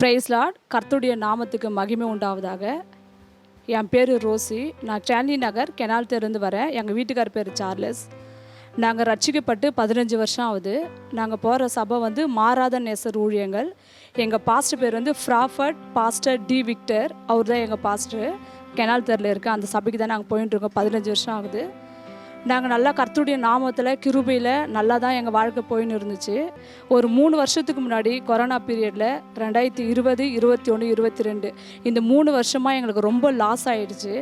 Price Lord நாமத்துக்கு மகிமை உண்டாவதாக. என் பேர் ரோசி. நான் சாண்டி நகர் கெனால் தெருந்து வரேன். எங்கள் வீட்டுக்கார் பேர் சார்லஸ். நாங்கள் ரட்சிக்கப்பட்டு பதினஞ்சு வருஷம் ஆகுது. நாங்கள் போகிற சபை வந்து மாறாத நேசர் ஊழியங்கள். எங்கள் பாஸ்டர் பேர் வந்து ஃப்ராஃபர்ட் பாஸ்டர் டி விக்டர். அவர் தான் எங்கள் பாஸ்டர். கெனால் தெருல இருக்க அந்த சபைக்கு தான் நாங்கள் போயிட்டுருக்கோம் பதினஞ்சு வருஷம் ஆகுது. நாங்கள் நல்லா கர்த்தருடைய நாமத்தில் கிருபையில் நல்லா தான் எங்கள் வாழ்க்கை போயின்னு இருந்துச்சு. ஒரு மூணு வருஷத்துக்கு முன்னாடி கொரோனா பீரியடில் ரெண்டாயிரத்தி இருபது இருபத்தி ஒன்று இருபத்தி ரெண்டு இந்த மூணு வருஷமாக எங்களுக்கு ரொம்ப லாஸ் ஆகிடுச்சு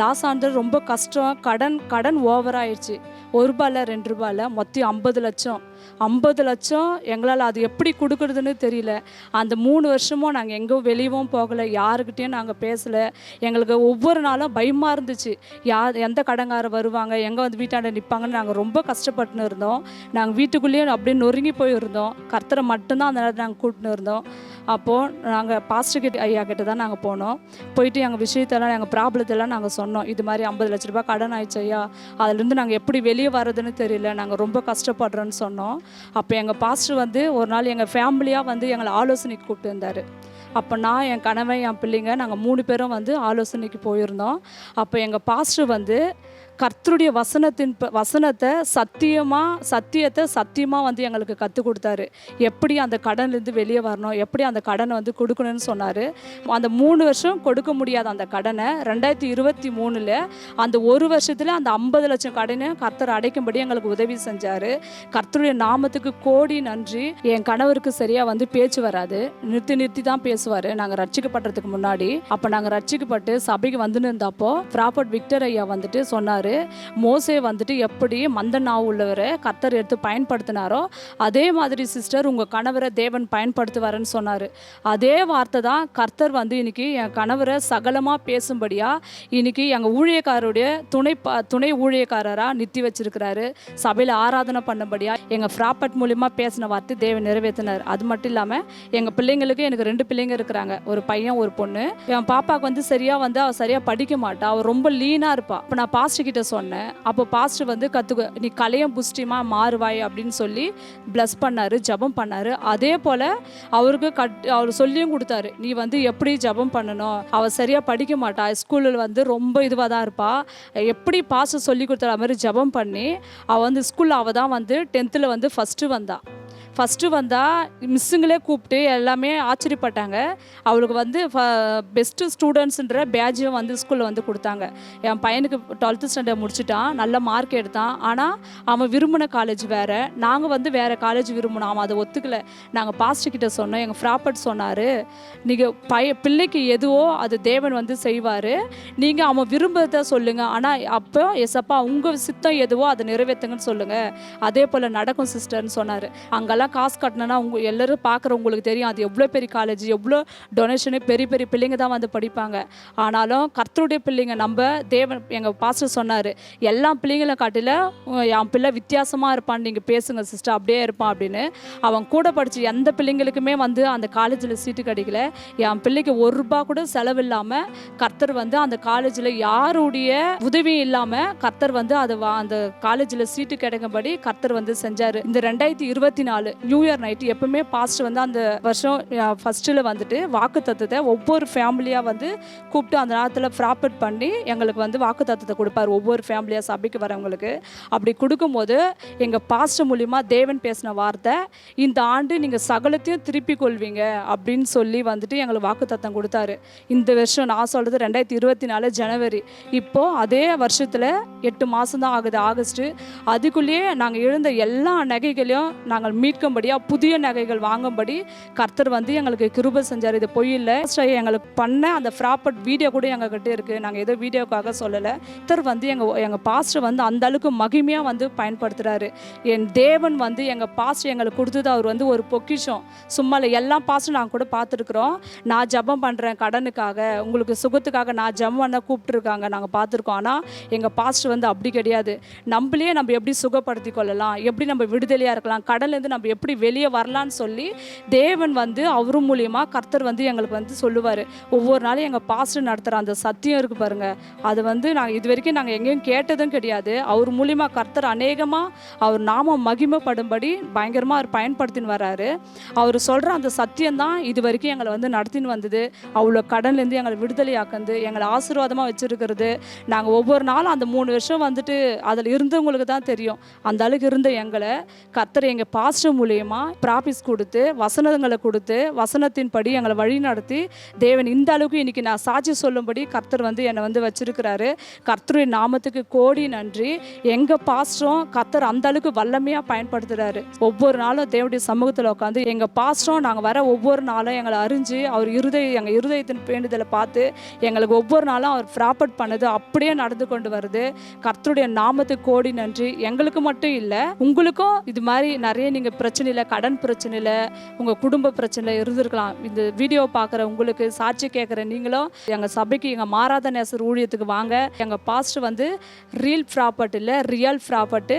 லாஸ் ஆனது ரொம்ப கஷ்டம். கடன் கடன் ஓவர் ஆயிடுச்சு. ஒரு ரூபாயில் ரெண்டு ரூபாயில் மொத்தம் ஐம்பது லட்சம். ஐம்பது லட்சம் எங்களால் அது எப்படி கொடுக்குறதுன்னு தெரியல. அந்த மூணு வருஷமும் நாங்கள் எங்கேயும் வெளியவும் போகலை யாருக்கிட்டேயும் நாங்கள் பேசலை. எங்களுக்கு ஒவ்வொரு நாளும் பயமாக இருந்துச்சு. யார் எந்த கடங்காரர் வருவாங்க எங்கே வந்து வீட்டாண்ட நிற்பாங்கன்னு நாங்கள் ரொம்ப கஷ்டப்பட்டுன்னு இருந்தோம். நாங்கள் வீட்டுக்குள்ளேயே அப்படியே நொறுங்கி போயிருந்தோம். கர்த்தரை மட்டும்தான் அந்த நேரத்தில் நாங்கள் கூட்டின்னு இருந்தோம். அப்போது நாங்கள் பாஸ்டர் கிட்ட ஐயா கிட்ட தான் நாங்கள் போனோம். போயிட்டு எங்கள் விஷயத்தெல்லாம் எங்கள் ப்ராப்ளத்தெல்லாம் நாங்கள் சொன்னோம். இது மாதிரி ஐம்பது லட்ச ரூபாய் கடன் ஆயிடுச்சு ஐயா. அதுலேருந்து நாங்கள் எப்படி வெளியே வர்றதுன்னு தெரியல. நாங்கள் ரொம்ப கஷ்டப்படுறோன்னு சொன்னோம். அப்போ எங்கள் பாஸ்டர் வந்து ஒரு நாள் எங்கள் ஃபேமிலியாக வந்து எங்களை ஆலோசனைக்கு கூப்பிட்டு இருந்தார். அப்போ நான் என் கணவன் என் பிள்ளைங்க நாங்கள் மூணு பேரும் வந்து ஆலோசனைக்கு போயிருந்தோம். அப்போ எங்கள் பாஸ்டர் வந்து கர்த்தருடைய வசனத்தின் வசனத்தை சத்தியமாக சத்தியத்தை சத்தியமாக வந்து எங்களுக்கு கற்றுக் கொடுத்தாரு. எப்படி அந்த கடன்லேருந்து வெளியே வரணும் எப்படி அந்த கடனை வந்து கொடுக்கணும்னு சொன்னார். அந்த மூணு வருஷம் கொடுக்க முடியாத அந்த கடனை ரெண்டாயிரத்தி இருபத்தி மூணில் அந்த ஒரு வருஷத்தில் அந்த ஐம்பது லட்சம் கடனை கர்த்தர் அடைக்கும்படி எங்களுக்கு உதவி செஞ்சார். கர்த்தருடைய நாமத்துக்கு கோடி நன்றி. என் கணவருக்கு சரியாக வந்து பேச்சு வராது. நிறுத்தி நிறுத்தி தான் பேசுவார். நாங்கள் ரட்சிக்கப்படுறதுக்கு முன்னாடி. அப்போ நாங்கள் ரட்சிக்கப்பட்டு சபைக்கு வந்துன்னு இருந்தப்போ ப்ராப்பர்ட் விக்டர் ஐயா வந்துட்டு சொன்னார். மோசே வந்துட்டு எப்படி மந்த நாவு உள்ளவரை கர்த்தர் எடுத்து பயன்படுத்தினாரோ அதே மாதிரி சிஸ்டர் உங்கள் கணவரை தேவன் பயன்படுத்துவாருன்னு சொன்னார். அதே வார்த்தை தான் கர்த்தர் வந்து இன்னைக்கு என் கணவரை சகலமாக பேசும்படியாக இன்றைக்கி எங்கள் ஊழியக்காரருடைய துணை ப துணை ஊழியக்காரராக நிறுத்தி வச்சிருக்கிறாரு. சபையில் ஆராதனை பண்ணும்படியாக எங்கள் ஃப்ராப்பர்ட் மூலிமா பேசின வார்த்தை தேவன் நிறைவேற்றினார். அது மட்டும் இல்லாமல் எங்கள் பிள்ளைங்களுக்கு எனக்கு ரெண்டு பிள்ளைங்க இருக்கிறாங்க. ஒரு பையன் ஒரு பொண்ணு. என் பாப்பாவுக்கு வந்து சரியாக வந்து அவள் சரியாக படிக்க மாட்டா. அவள் ரொம்ப லீனாக இருப்பா. இப்போ நான் பாஸ்டர் கிட்ட சொன்னேன். அப்போ பாஸ்டர் வந்து கற்றுக்க நீ கலையும் புஷ்டிமா மாறுவாய்? அப்படின்னு சொல்லி ப்ளஸ் பண்ணாரு ஜெபம் பண்ணார். அதே போல் அவருக்கு கட் அவர் சொல்லியும் கொடுத்தாரு நீ வந்து எப்படி ஜெபம் பண்ணணும்? அவள் சரியாக படிக்க மாட்டா. ஸ்கூலில் வந்து ரொம்ப இதுவாக தான் இருப்பா. எப்படி பாஸ்டர் சொல்லி கொடுத்தாரு அது மாதிரி ஜெபம் பண்ணி அவள் வந்து ஸ்கூலில் அவள் தான் வந்து டென்த்தில் வந்து ஃபஸ்ட்டு வந்தாள் ஃபஸ்ட்டு வந்தால் மிஸ்ஸுங்களே கூப்பிட்டு எல்லாமே ஆச்சரியப்பட்டாங்க. அவளுக்கு வந்து பெஸ்ட்டு ஸ்டூடெண்ட்ஸுன்ற பேட்சும் வந்து ஸ்கூலில் வந்து கொடுத்தாங்க. என் பையனுக்கு டுவெல்த்து ஸ்டாண்டர்ட் முடிச்சிட்டான் நல்ல மார்க் எடுத்தான். ஆனால் அவன் விரும்பின காலேஜ் வேறு. நாங்கள் வந்து வேறு காலேஜ் விரும்பினோம். அவன் அதை ஒத்துக்கலை. நாங்கள் பாஸ்டர் கிட்ட சொன்னோம். எங்கள் ஃப்ராப்பர்ட் சொன்னார் நீங்கள் பைய பிள்ளைக்கு எதுவோ அது தேவன் வந்து செய்வார். நீங்கள் அவன் விரும்புறத சொல்லுங்கள் ஆனால் அப்போ எசப்பா உங்கள் சித்தம் எதுவோ அதை நிறைவேற்றுங்கன்னு சொல்லுங்கள் அதே போல் நடக்கும் சிஸ்டர்னு சொன்னார். அங்கெல்லாம் காசு கட்டினா உங்க எல்லோரும் பார்க்குற உங்களுக்கு தெரியும். அது எவ்வளோ பெரிய காலேஜ் எவ்வளோ டொனேஷனு பெரிய பெரிய பிள்ளைங்க தான் வந்து படிப்பாங்க. ஆனாலும் கர்த்தருடைய பிள்ளைங்க நம்ம தேவன் எங்கள் பாஸ்டர் சொன்னார் எல்லா பிள்ளைங்களை காட்டில என் பிள்ளை வித்தியாசமாக இருப்பான் நீங்கள் பேசுங்க சிஸ்டர் அப்படியே இருப்பான் அப்படின்னு. அவன் கூட படித்து எந்த பிள்ளைங்களுக்குமே வந்து அந்த காலேஜில் சீட்டு கிடைக்கல. என் பிள்ளைக்கு ஒரு ரூபா கூட செலவில்லாமல் கர்த்தர் வந்து அந்த காலேஜில் யாருடைய உதவியும் இல்லாமல் கர்த்தர் வந்து அதை வா- அந்த காலேஜில் சீட்டு கிடைக்கும்படி கர்த்தர் வந்து செஞ்சார். இந்த ரெண்டாயிரத்தி இருபத்தி நாலு நியூ இயர் நைட்டு எப்பவுமே பாஸ்ட் வந்து அந்த வருஷம் ஃபஸ்ட்டில் வந்துட்டு வாக்கு தத்துவத்தை ஒவ்வொரு ஃபேமிலியாக வந்து கூப்பிட்டு அந்த நேரத்தில் ப்ராப்பர்ட் பண்ணி எங்களுக்கு வந்து வாக்கு தத்துவத்தை கொடுப்பார். ஒவ்வொரு ஃபேமிலியாக சபைக்கு வரவங்களுக்கு. அப்படி கொடுக்கும்போது எங்கள் பாஸ்டர் மூலிமா தேவன் பேசின வார்த்தை இந்த ஆண்டு நீங்கள் சகலத்தையும் திருப்பி கொள்வீங்க அப்படின்னு சொல்லி வந்துட்டு எங்களுக்கு வாக்கு தத்தம் கொடுத்தாரு. இந்த வருஷம் நான் சொல்கிறது ரெண்டாயிரத்தி இருபத்தி நாலு ஜனவரி. இப்போது அதே வருஷத்தில் எட்டு மாதம் தான் ஆகுது. ஆகஸ்ட்டு. அதுக்குள்ளேயே நாங்கள் எழுந்த எல்லா நகைகளையும் நாங்கள் மீட்கும்படியாக புதிய நகைகள் வாங்கும்படி கர்த்தர் வந்து எங்களுக்கு கிருப செஞ்சார். இது பொய்யில் எங்களுக்கு பண்ண அந்த ஃப்ராப்பர்ட் வீடியோ கூட எங்ககிட்ட இருக்குது நாங்கள் ஏதோ வீடியோக்காக சொல்லலை. கர்த்தர் வந்து எங்கள் எங்கள் பாஸ்டர் வந்து அந்த அளவுக்கு மகிமையாக வந்து பயன்படுத்துகிறாரு என் தேவன் வந்து எங்கள் பாஸ்டர் எங்களுக்கு கொடுத்தது அவர் வந்து ஒரு பொக்கிஷம். சும்மா இல்லை எல்லா பாஸ்டரும் நாங்கள் கூட பார்த்துருக்குறோம். நான் ஜெபம் பண்ணுறேன் கடனுக்காக. உங்களுக்கு சுகத்துக்காக நான் ஜெபம் பண்ண கூப்பிட்டுருக்காங்க. நாங்கள் பார்த்துருக்கோம். ஆனால் எங்கள் பாஸ்டர் வந்து அப்படி கிடையாது. நம்மளே நம்ம எப்படி சுகப்படுத்தி கொள்ளலாம்? எப்படி நம்ம விடுதலையாக இருக்கலாம்? கடன்லேருந்து நம்ம எப்படி வெளியே வரலான்னு சொல்லி தேவன் வந்து அவரு மூலியமாக கர்த்தர் வந்து எங்களுக்கு வந்து சொல்லுவார். ஒவ்வொரு நாளும் எங்கள் பாஸ்டர் நடத்துகிற அந்த சத்தியம் இருக்குது பாருங்கள் அது வந்து நாங்கள் இது வரைக்கும் நாங்கள் எங்கேயும் கேட்டதும் கிடையாது. அவர் மூலியமாக கர்த்தர் அநேகமாக அவர் நாமம் மகிமைப்படும்படி பயங்கரமாக அவர் பயன்படுத்தின்னு வராரு. அவர் சொல்கிற அந்த சத்தியம் தான் இது வரைக்கும் எங்களை வந்து நடத்தின்னு வந்தது. அவ்வளோ கடன்லேருந்து எங்களை விடுதலையாக்குந்து எங்களை ஆசீர்வாதமாக வச்சுருக்கிறது. நாங்கள் ஒவ்வொரு நாளும் அந்த மூணு வருஷம் வந்துட்டு அதில் இருந்தவங்களுக்கு தான் தெரியும். அந்த அளவுக்கு இருந்த எங்களை கர்த்தர் எங்கள் பாஸ்டர் மூலியமா ப்ராபிஸ் கொடுத்து வசனங்களை கொடுத்து வசனத்தின்படி எங்களை வழி நடத்தி தேவன் இந்த அளவுக்கு இன்னைக்கு நான் சாட்சி சொல்லும்படி கர்த்தர் வந்து என்னை வந்து வச்சிருக்கிறாரு. கர்த்தருடைய நாமத்துக்கு கோடி நன்றி. எங்கள் பாஸ்டரும் கர்த்தர் அந்த அளவுக்கு வல்லமையாக பயன்படுத்துகிறாரு ஒவ்வொரு நாளும் தேவனுடைய சமூகத்தில் உட்காந்து எங்கள் பாஸ்டரும் நாங்கள் வர ஒவ்வொரு நாளும் எங்களை அறிஞ்சு அவர் இருதய எங்கள் இருதயத்தின் வேண்டுதலை பார்த்து எங்களுக்கு ஒவ்வொரு நாளும் அவர் ப்ராப்பர்ட் பண்ணது அப்படியே நடந்து கொண்டு வருது. கர்த்தருடைய நாமத்துக்கு கோடி நன்றி. எங்களுக்கு மட்டும் இல்லை உங்களுக்கும் இது மாதிரி நிறைய நீங்கள் பிரச்சனையில் கடன் பிரச்சனையில் உங்கள் குடும்ப பிரச்சனையில் இருந்திருக்கலாம். இந்த வீடியோ பார்க்குற உங்களுக்கு சாட்சி கேட்குற நீங்களும் எங்கள் சபைக்கு எங்கள் மாறாத நேசர் ஊழியத்துக்கு வாங்க. எங்கள் பாஸ்ட் வந்து ரீல் ப்ராப்பர்ட் இல்லை ரியல் ப்ராப்பர்ட்டு